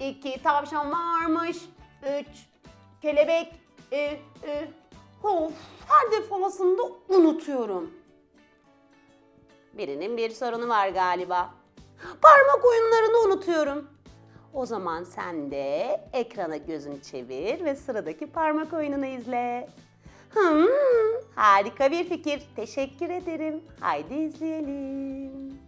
iki tavşan varmış. Üç kelebek. E, e, of, her defasında unutuyorum. Birinin bir sorunu var galiba. Parmak oyunlarını unutuyorum. O zaman sen de ekrana gözünü çevir ve sıradaki parmak oyununu izle. Hmm, harika bir fikir. Teşekkür ederim. Haydi izleyelim.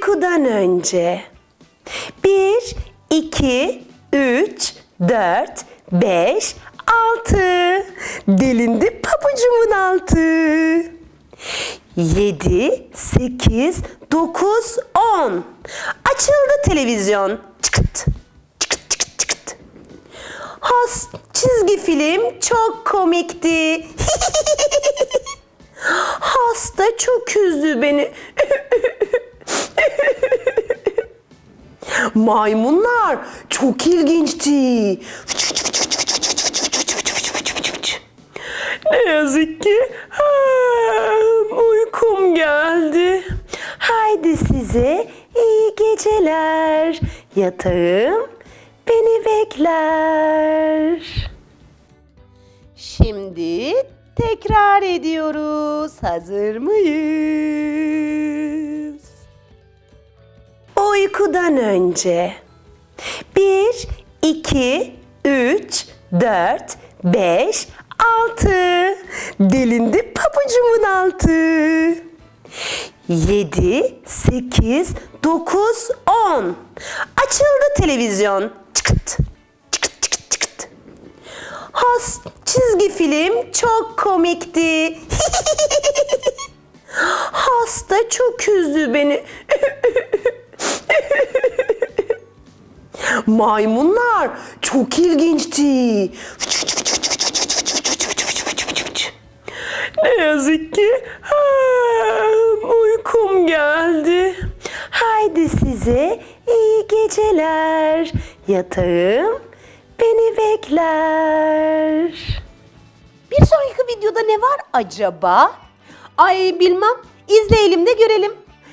Uykudan önce. 1, 2, 3, 4, 5, 6. Delindi pabucumun altı. 7, 8, 9, 10. Açıldı televizyon. Çıkıt, çıkıt, çıkıt, çıkıt. Has çizgi film çok komikti. Hasta çok üzdü beni. Maymunlar çok ilginçti. Ne yazık ki uykum geldi. Haydi size iyi geceler. Yatağım beni bekler. Şimdi tekrar ediyoruz. Hazır mıyız? Uykudan önce. 1, 2, 3, 4, 5, 6. Delindi pabucumun altı. 7, 8, 9, 10. Açıldı televizyon. Çıkıt, çıkıt, çıkıt, çıkıt. Has çizgi film çok komikti. Hasta çok üzdü beni. Maymunlar çok ilginçti. Ne yazık ki ha, uykum geldi. Haydi size iyi geceler. Yatağım beni bekler. Bir sonraki videoda ne var acaba? Ay bilmem. İzleyelim de görelim.